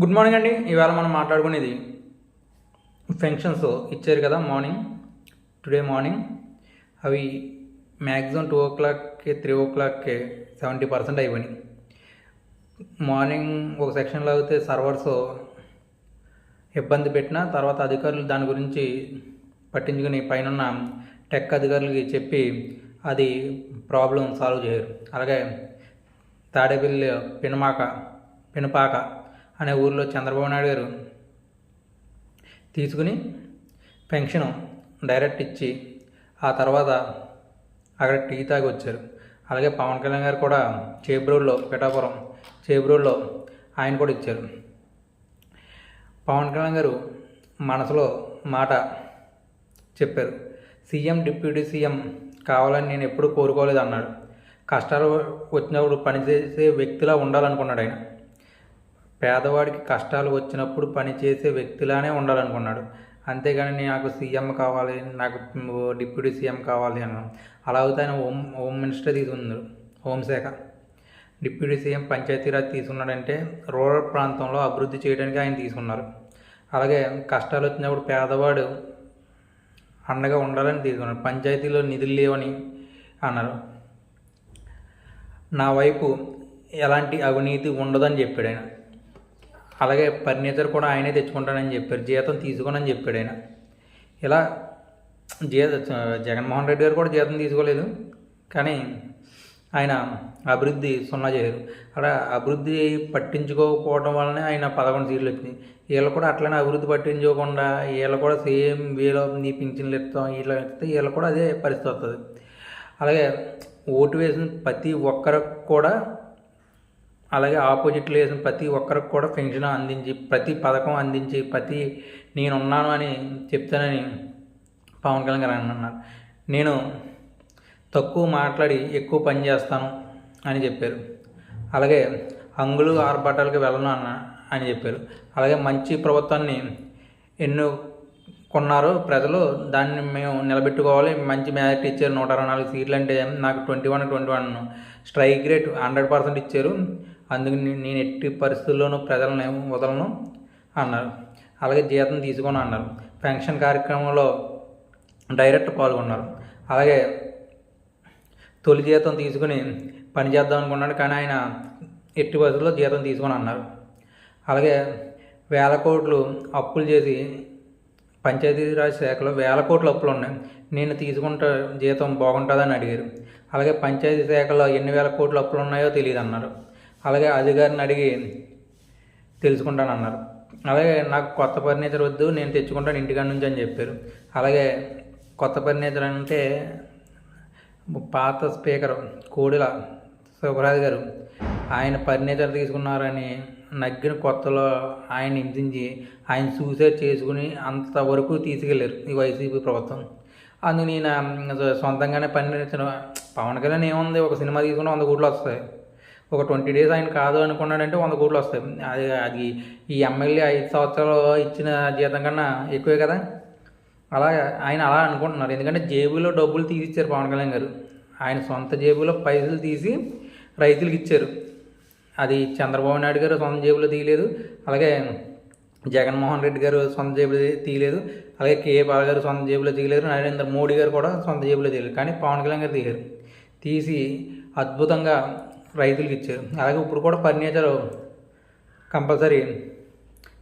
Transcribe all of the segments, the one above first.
Good morning అండి. ఇవాళ మనం మాట్లాడుకునేది ఫంక్షన్స్ ఇచ్చారు కదా మార్నింగ్ టుడే మార్నింగ్ అవి మ్యాక్సిమం టూ ఓ క్లాక్కి త్రీ ఓ క్లాక్కి సెవెంటీ పర్సెంట్ అయిపోయినాయి. మార్నింగ్ ఒక సెక్షన్లో అయితే సర్వర్స్ ఇబ్బంది పెట్టిన తర్వాత అధికారులు దాని గురించి పట్టించుకుని పైన టెక్ అధికారులకి చెప్పి అది ప్రాబ్లం సాల్వ్ చేయరు. అలాగే తాడేపల్లి పినమాక పినపాక అనే ఊరిలో చంద్రబాబు నాయుడు గారు తీసుకుని పెన్షన్ డైరెక్ట్ ఇచ్చి ఆ తర్వాత అక్కడ టీ తాగి వచ్చారు. అలాగే పవన్ కళ్యాణ్ గారు కూడా చేబ్రోడ్లో పిఠాపురం చేబ్రోడ్లో ఆయన కూడా ఇచ్చారు. పవన్ కళ్యాణ్ గారు మనసులో మాట చెప్పారు. సీఎం డిప్యూటీ సీఎం కావాలని నేను ఎప్పుడూ కోరుకోలేదు అన్నాడు. కష్టాలు వచ్చినప్పుడు పనిచేసే వ్యక్తిలా ఉండాలనుకున్నాడు ఆయన. పేదవాడికి కష్టాలు వచ్చినప్పుడు పనిచేసే వ్యక్తిలానే ఉండాలనుకున్నాడు. అంతేగాని నాకు సీఎం కావాలి నాకు డిప్యూటీ సీఎం కావాలి అని అలా అయితే ఆయన హోమ్ హోమ్ మినిస్టర్ తీసుకున్నాడు హోంశాఖ డిప్యూటీ సీఎం పంచాయతీరాజ్ తీసుకున్నాడంటే రూరల్ ప్రాంతంలో అభివృద్ధి చేయడానికి ఆయన తీసుకున్నారు. అలాగే కష్టాలు వచ్చినప్పుడు పేదవాడు అండగా ఉండాలని తీసుకున్నారు పంచాయతీలో నిధులు లేవని అన్నారు. నా వైపు ఎలాంటి అవినీతి ఉండదని చెప్పాడు ఆయన. అలాగే ఫర్నిచర్ కూడా ఆయనే తెచ్చుకుంటానని చెప్పారు జీతం తీసుకోనని చెప్పాడు ఆయన. ఇలా జీత జగన్మోహన్ రెడ్డి గారు కూడా జీతం తీసుకోలేదు కానీ ఆయన అభివృద్ధి సున్నా చేయరు అలా అభివృద్ధి పట్టించుకోకపోవడం వల్లనే ఆయన పదకొండు సీట్లు వచ్చినాయి. వీళ్ళు కూడా అట్లనే అభివృద్ధి పట్టించుకోకుండా వీళ్ళు కూడా సేమ్ వీళ్ళు నీ పింఛన్లు ఇస్తాం వీళ్ళు ఇస్తే వీళ్ళు కూడా అదే పరిస్థితి వస్తుంది. అలాగే ఓటు వేసిన ప్రతి ఒక్కరికి కూడా అలాగే ఆపోజిట్లో వేసిన ప్రతి ఒక్కరికి కూడా పెన్షన్ అందించి ప్రతి పథకం అందించి ప్రతి నేనున్నాను అని చెప్తానని పవన్ కళ్యాణ్ గారు అన్నారు. నేను తక్కువ మాట్లాడి ఎక్కువ పని చేస్తాను అని చెప్పారు. అలాగే అంగులు ఆర్భాటాలకు వెళ్ళను అన్న అని చెప్పారు. అలాగే మంచి ప్రభుత్వాన్ని ఎన్నో కొన్నారు ప్రజలు. దాన్ని మేము నిలబెట్టుకోవాలి. మంచి మెజారిటీ ఇచ్చారు నూట అరవై నాలుగు సీట్లు అంటే నాకు twenty one twenty one strike rate hundred percent ఇచ్చారు. అందుకు నేను ఎట్టి పరిస్థితుల్లోనూ ప్రజలను వదలను అన్నారు. అలాగే జీతం తీసుకొని అన్నారు. పెన్షన్ కార్యక్రమంలో డైరెక్ట్ పాల్గొన్నారు. అలాగే తొలి జీతం తీసుకుని పని చేద్దాం అనుకున్నాడు కానీ ఆయన ఎట్టి పరిస్థితుల్లో జీతం తీసుకొని అన్నారు. అలాగే వేల కోట్లు అప్పులు చేసి పంచాయతీరాజ్ శాఖలో వేల కోట్ల అప్పులు ఉన్నాయి. నేను తీసుకుంటే జీతం బాగుంటుందని అడిగారు. అలాగే పంచాయతీ శాఖలో ఎన్ని వేల కోట్ల అప్పులు ఉన్నాయో తెలియదు అన్నారు అలాగే అధికారిని అడిగి తెలుసుకుంటానన్నారు అలాగే నాకు కొత్త ఫర్నిచర్ వద్దు నేను తెచ్చుకుంటాను ఇంటికాడ నుంచి అని చెప్పారు. అలాగే కొత్త ఫర్నిచర్ అంటే పాత స్పీకర్ కోడిల శుభరాజు గారు ఆయన ఫర్నిచర్ తీసుకున్నారని నగ్గిన కొత్తలో ఆయన హింసించి ఆయన సూసైడ్ చేసుకుని అంతవరకు తీసుకెళ్ళారు ఈ వైసీపీ ప్రభుత్వం. అందుకు నేను సొంతంగానే ఫర్నిచర్ పవన్ కళ్యాణ్ ఏముంది ఒక సినిమా తీసుకుని వంద కోట్లు వస్తాయి. ఒక ట్వంటీ డేస్ ఆయన కాదు అనుకున్నాడంటే వంద కోట్లు వస్తాయి. అది అది ఈ ఎమ్మెల్యే ఐదు సంవత్సరాలు ఇచ్చిన జీతం కన్నా ఎక్కువే కదా? అలా ఆయన అలా అనుకుంటున్నారు. ఎందుకంటే జేబులో డబ్బులు తీసిచ్చారు పవన్ కళ్యాణ్ గారు. ఆయన సొంత జేబులో పైసలు తీసి రైతులకు ఇచ్చారు. అది చంద్రబాబు నాయుడు గారు సొంత జేబులో తీయలేదు. అలాగే జగన్మోహన్ రెడ్డి గారు సొంత జేబులో తీయలేదు. అలాగే కేఏ బాల గారు సొంత జేబులో తీయలేరు. నరేంద్ర మోడీ గారు కూడా సొంత జేబులో తీయలేదు. కానీ పవన్ కళ్యాణ్ గారు తీయలేరు. తీసి అద్భుతంగా రైతులకు ఇచ్చారు అలాగే ఇప్పుడు కూడా ఫర్నిచర్ కంపల్సరీ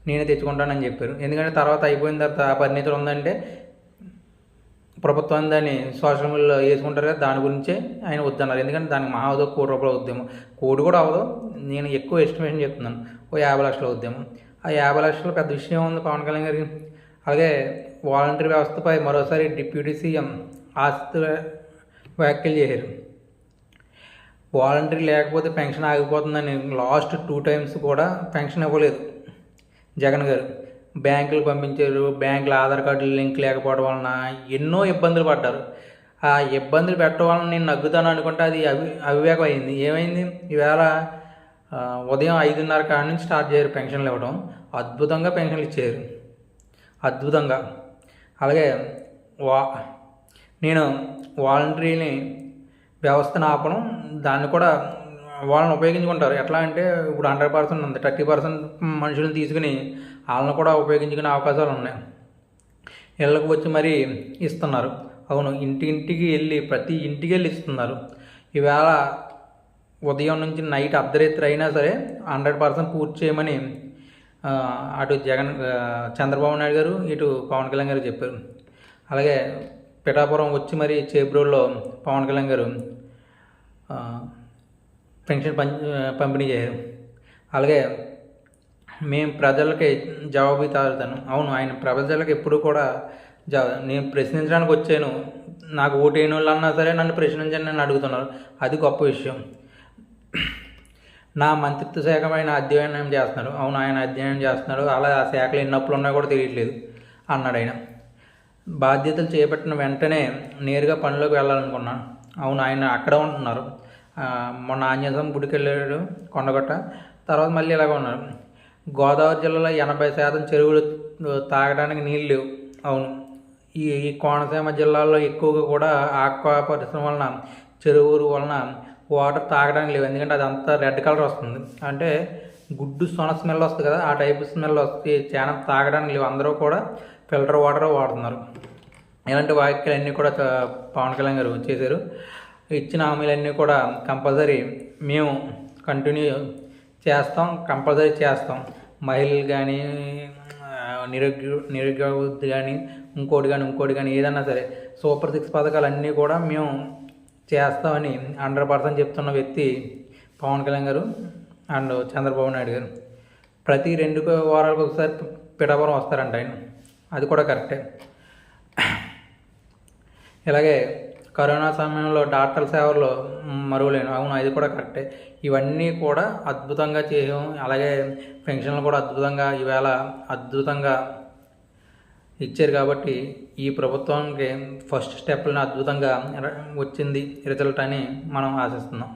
నేనే తెచ్చుకుంటానని చెప్పారు. ఎందుకంటే తర్వాత అయిపోయిన తర్వాత ఆ ఫర్నిచర్ ఉందంటే ప్రభుత్వం దాన్ని సోషల్ మీడియాలో వేసుకుంటారు కదా దాని గురించే ఆయన వద్దన్నారు. ఎందుకంటే దానికి మహా అవదో కోటి రూపాయలు ఉద్యమం కోటి కూడా అవదు నేను ఎక్కువ ఎస్టిమేషన్ చెప్తున్నాను. ఓ యాభై లక్షల ఉద్యమం ఆ యాభై లక్షలు పెద్ద విషయం ఉంది పవన్ కళ్యాణ్ గారికి? అలాగే వాలంటీర్ వ్యవస్థపై మరోసారి డిప్యూటీ సీఎం ఆస్తి వ్యాఖ్యలు చేశారు. వాలంటరీ లేకపోతే పెన్షన్ ఆగిపోతుందని లాస్ట్ టూ టైమ్స్ కూడా పెన్షన్ ఇవ్వలేదు. జగన్ గారు బ్యాంకులు పంపించారు బ్యాంకుల ఆధార్ కార్డులు లింక్ లేకపోవడం వలన ఎన్నో ఇబ్బందులు పడ్డారు. ఆ ఇబ్బందులు పెట్టడం వలన నేను నగ్గుతాను అనుకుంటే అది అవి అవివేకం అయింది. ఏమైంది? ఈవేళ ఉదయం ఐదున్నర కాడ నుంచి స్టార్ట్ చేయరు పెన్షన్లు ఇవ్వడం. అద్భుతంగా పెన్షన్లు ఇచ్చారు. అద్భుతంగా. అలాగే వా నేను వాలంటరీని వ్యవస్థను ఆపడం దాన్ని కూడా వాళ్ళని ఉపయోగించుకుంటారు. ఎట్లా అంటే ఇప్పుడు హండ్రెడ్ పర్సెంట్ ఉంది థర్టీ పర్సెంట్ మనుషులను తీసుకుని వాళ్ళని కూడా ఉపయోగించుకునే అవకాశాలు ఉన్నాయి. ఇళ్ళకు వచ్చి మరీ ఇస్తున్నారు. అవును ఇంటింటికి వెళ్ళి ప్రతి ఇంటికి వెళ్ళి ఇస్తున్నారు. ఈవేళ ఉదయం నుంచి నైట్ అర్ధరాత్రి అయినా సరే హండ్రెడ్ పర్సెంట్ పూర్తి చేయమని అటు జగన్ చంద్రబాబు నాయుడు గారు ఇటు పవన్ కళ్యాణ్ గారు చెప్పారు. అలాగే పిఠాపురం వచ్చి మరి చేబ్రోల్లో పవన్ కళ్యాణ్ గారు పెన్షన్ పంపిణీ చేశారు. అలాగే మేము ప్రజలకి జవాబు తాగుతాను. అవును ఆయన ప్రజలకు ఎప్పుడు కూడా జా నేను ప్రశ్నించడానికి వచ్చాను. నాకు ఓటేయని వాళ్ళు అన్నా సరే నన్ను ప్రశ్నించండి నన్ను అడుగుతున్నారు. అది గొప్ప విషయం. నా మంత్రిత్వ శాఖ ఆయన అధ్యయనం చేస్తున్నారు. అవును ఆయన అధ్యయనం చేస్తున్నాడు అలా ఆ శాఖలు ఎన్నప్పుడు ఉన్నా కూడా తెలియట్లేదు అన్నాడు ఆయన. బాధ్యతలు చేపట్టిన వెంటనే నేరుగా పనిలోకి వెళ్ళాలనుకున్నాను. అవును ఆయన అక్కడ ఉంటున్నారు. మొన్న ఆంజనేయం గుడికి వెళ్ళాడు కొండగొట్ట. తర్వాత మళ్ళీ ఇలాగ ఉన్నారు. గోదావరి జిల్లాలో ఎనభై శాతం చెరువులు తాగడానికి నీళ్ళు లేవు. అవును ఈ ఈ కోనసీమ జిల్లాలో ఎక్కువగా కూడా ఆక్వా పరిశ్రమ వలన చెరువులు వలన వాటర్ తాగడానికి లేవు. ఎందుకంటే అది అంతా రెడ్ కలర్ వస్తుంది. అంటే గుడ్డు సొన స్మెల్ వస్తుంది కదా ఆ టైప్ స్మెల్ వస్తే చాలా తాగడానికి లేవు. అందరూ కూడా ఫిల్టర్ వాటర్ వాడుతున్నారు. ఇలాంటి వ్యాఖ్యలన్నీ కూడా చ- పవన్ కళ్యాణ్ గారు చేశారు. ఇచ్చిన హామీలన్నీ కూడా కంపల్సరీ మేము కంటిన్యూ చేస్తాం కంపల్సరీ చేస్తాం. మహిళలు కానీ నిరుద్యో నిరుద్యోగ కానీ ఇంకోటి కానీ ఇంకోటి కానీ ఏదన్నా సరే సూపర్ సిక్స్ పథకాలు అన్నీ కూడా మేము చేస్తామని హండ్రెడ్ పర్సెంట్ చెప్తున్న వ్యక్తి పవన్ కళ్యాణ్ గారు అండ్ చంద్రబాబు నాయుడు గారు. ప్రతి రెండు వారాలకు ఒకసారి పిఠాపురం వస్తారంట ఆయన. అది కూడా కరెక్టే. ఇలాగే కరోనా సమయంలో డాక్టర్ సేవలు మరువలేను. అవును అది కూడా కరెక్టే. ఇవన్నీ కూడా అద్భుతంగా చేసాం అలాగే పెన్షన్లు కూడా అద్భుతంగా ఈవేళ అద్భుతంగా ఇచ్చారు కాబట్టి ఈ ప్రభుత్వానికి ఫస్ట్ స్టెప్లను అద్భుతంగా వచ్చింది రిజల్ట్ అని మనం ఆశిస్తున్నాం.